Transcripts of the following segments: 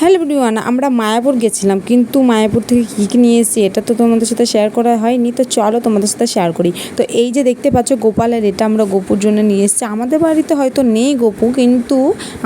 Hello everyone আমরা মায়াপুর গেছিলাম কিন্তু মায়াপুর থেকে কী কী নিয়ে এসেছি এটা তো তোমাদের সাথে শেয়ার করা হয়নি তো চলো তোমাদের সাথে শেয়ার করি। তো এই যে দেখতে পাচ্ছ গোপালের এটা আমরা গোপুর জন্য নিয়ে এসেছি। আমাদের বাড়িতে হয়তো নেই গোপু কিন্তু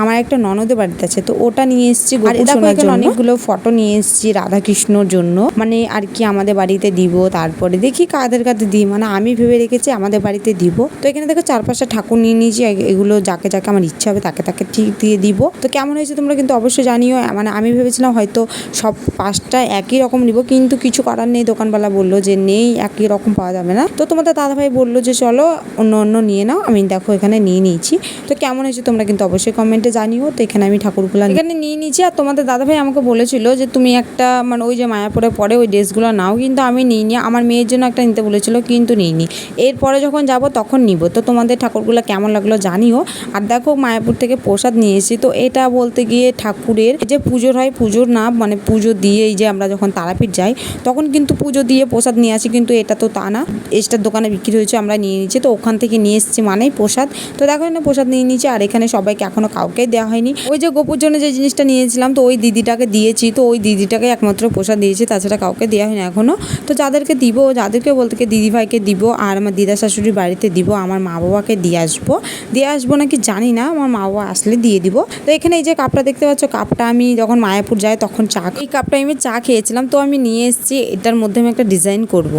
আমার একটা ননদের বাড়িতে আছে তো ওটা নিয়ে এসেছি গোপু শোনার জন্য। অনেকগুলো ফটো নিয়ে এসেছি রাধাকৃষ্ণর জন্য। মানে আর কি আমাদের বাড়িতে দিব তারপরে দেখি কাদের কাছে দিই মানে আমি ভেবে রেখেছি আমাদের বাড়িতে দিব। তো এখানে দেখো চার পাঁচটা ঠাকুর নিয়ে নিয়েছি এগুলো যাকে যাকে আমার ইচ্ছা হবে তাকে তাকে ঠিক দিয়ে দিব। তো কেমন হয়েছে তোমরা কিন্তু অবশ্যই জানিও মানে আমি ভেবেছিলাম হয়তো সব পাঁচটা একই রকম নিব, কিন্তু কিছু করার নেই। দোকানওয়ালা বলল যে, নেই, একই রকম পাওয়া যাবে না। তো তোমাদের দাদাভাই বলল যে, চলো, অন্য অন্য নিয়ে নাও। আমি দেখো এখানে নিয়ে নিয়েছি। তো কেমন হয়েছে তোমরা কিন্তু অবশ্যই কমেন্টে জানিও। তো এখানে আমি ঠাকুরগুলো এখানে নিয়ে নিয়েছি। আর তোমাদের দাদাভাই আমাকে বলেছিল যে, তুমি একটা মানে ওই যে মায়াপুরে পরে ওই ড্রেসগুলো নাও। কিন্তু আমি নিইনি। আমার মেয়ের জন্য একটা নিতে বলেছিল, কিন্তু নিইনি। এরপরে যখন যাব, তখন নিব। তো তোমাদের ঠাকুরগুলো কেমন লাগল জানিও। আর দেখো, মায়াপুর থেকে প্রসাদ নিয়ে এসেছি। তো এটা বলতে গিয়ে ঠাকুরের যে পুজোর হয়, পুজোর না মানে পুজো দিয়ে এই যে আমরা যখন তারাপীঠ যাই, তখন কিন্তু পুজো দিয়ে প্রসাদ নিয়ে আসি, কিন্তু এটা তো তা না। এসটার দোকানে বিক্রি হয়েছে, আমরা নিয়ে নিচ্ছি। তো ওখান থেকে নিয়ে এসেছি মানেই প্রসাদ। তো দেখো এখানে প্রসাদ নিয়ে নিয়েছি, আর এখানে সবাইকে এখনও কাউকেই দেওয়া হয়নি। ওই যে গোপুর জন্য যে জিনিসটা নিয়েছিলাম, তো ওই দিদিটাকে দিয়েছি, তো ওই দিদিটাকে একমাত্র প্রসাদ দিয়েছি, তাছাড়া কাউকে দেওয়া হয়নি এখনও তো যাদেরকে দিব, যাদেরকে বলতে দিদিভাইকে দিব, আর আমার দিদা শাশুড়ির বাড়িতে দিব, আমার মা বাবাকে দিয়ে আসব। দিয়ে আসব নাকি জানি না, আমার মা বাবা আসলে দিয়ে দিব। তো এখানে এই যে কাপটা দেখতে পাচ্ছ, কাপটা আমি যখন মায়াপুর যায় তখন চা এই কাপটা আমি চা খেয়েছিলাম, তো আমি নিয়ে এসেছি, এটার মধ্যে আমি একটা ডিজাইন করব।